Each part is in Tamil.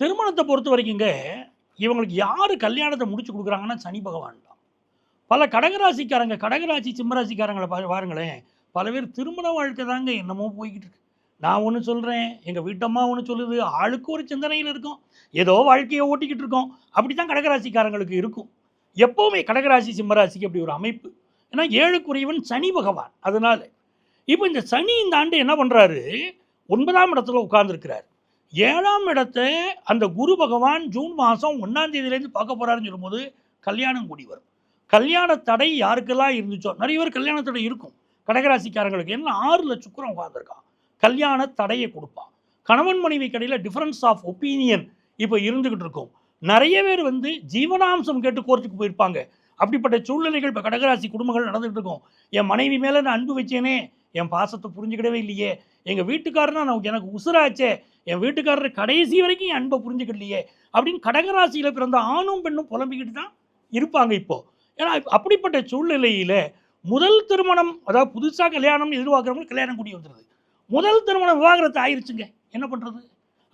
திருமணத்தை பொறுத்த வரைக்குங்க இவங்களுக்கு யார் கல்யாணத்தை முடிச்சு கொடுக்குறாங்கன்னா சனி பகவான் தான். பல கடகராசிக்காரங்க கடகராசி சிம்மராசிக்காரங்களை பா பாருங்களேன் பல பேர் திருமண வாழ்க்கை தாங்க என்னமோ போய்கிட்டு இருக்கு. நான் ஒன்று சொல்கிறேன் எங்கள் வீட்டம்மா ஒன்று சொல்லுது ஆளுக்கு ஒரு சிந்தனையில் இருக்கும். ஏதோ வாழ்க்கையை ஓட்டிக்கிட்டு இருக்கோம். அப்படி தான் கடகராசிக்காரங்களுக்கு இருக்கும். எப்போவுமே கடகராசி சிம்மராசிக்கு அப்படி ஒரு அமைப்பு. ஏன்னா ஏழுக்குரியவன் சனி பகவான். அதனால் இப்போ இந்த சனி இந்த ஆண்டு என்ன பண்ணுறாரு ஒன்பதாம் இடத்துல உட்கார்ந்துருக்கிறார். ஏழாம் இடத்தை அந்த குரு பகவான் ஜூன் மாதம் ஒன்றாம் தேதியிலேருந்து பார்க்க போகிறாருன்னு சொல்லும்போது கல்யாணம் கூடி வரும். கல்யாண தடை யாருக்கெல்லாம் இருந்துச்சோ நிறைய பேர் கல்யாண தடை இருக்கும். கடகராசிக்காரங்களுக்கு என்ன ஆறில் சுக்கரம் உட்காந்துருக்கான் கல்யாண தடையை கொடுப்பான் கணவன் மனைவி கடையில் டிஃபரன்ஸ் ஆஃப் ஒப்பீனியன் இப்போ இருந்துக்கிட்டு இருக்கும். நிறைய பேர் வந்து ஜீவனாம்சம் கேட்டு கோர்ட்டுக்கு போயிருப்பாங்க. அப்படிப்பட்ட சூழ்நிலைகள் இப்போ கடகராசி குடும்பங்கள் நடந்துகிட்டு இருக்கும். என் மனைவி மேலே நான் அன்பு வச்சேனே என் பாசத்தை புரிஞ்சுக்கிடவே இல்லையே. எங்கள் வீட்டுக்காரனா நான் எனக்கு உசுராச்சே என் வீட்டுக்காரர் கடைசி வரைக்கும் என் அன்பை புரிஞ்சுக்கலையே அப்படின்னு கடகராசியில் பிறந்த ஆணும் பெண்ணும் புலம்பிக்கிட்டு தான் இருப்பாங்க இப்போது ஏன்னா அப்படிப்பட்ட சூழ்நிலையில் முதல் திருமணம் அதாவது புதுசாக கல்யாணம் எதிர்பார்க்குறவங்க கல்யாணம் கூடி வந்துடுது முதல் திருமணம் விவாகரத்து ஆயிடுச்சுங்க என்ன பண்ணுறது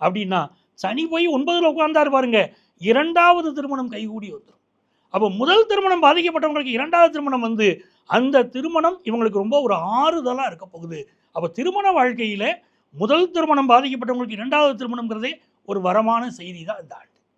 அப்படின்னா சனி போய் ஒன்பதில் உட்கார்ந்தாரு பாருங்க இரண்டாவது திருமணம் கைகூடி வந்துடும் அப்போ முதல் திருமணம் பாதிக்கப்பட்டவங்களுக்கு இரண்டாவது திருமணம் வந்து அந்த திருமணம் இவங்களுக்கு ரொம்ப ஒரு ஆறுதலாக இருக்க போகுது அப்போ திருமண வாழ்க்கையில் முதல் திருமணம் பாதிக்கப்பட்டவங்களுக்கு இரண்டாவது திருமணம்ங்கிறதே ஒரு வரமான செய்தி தான் இந்த ஆண்டு.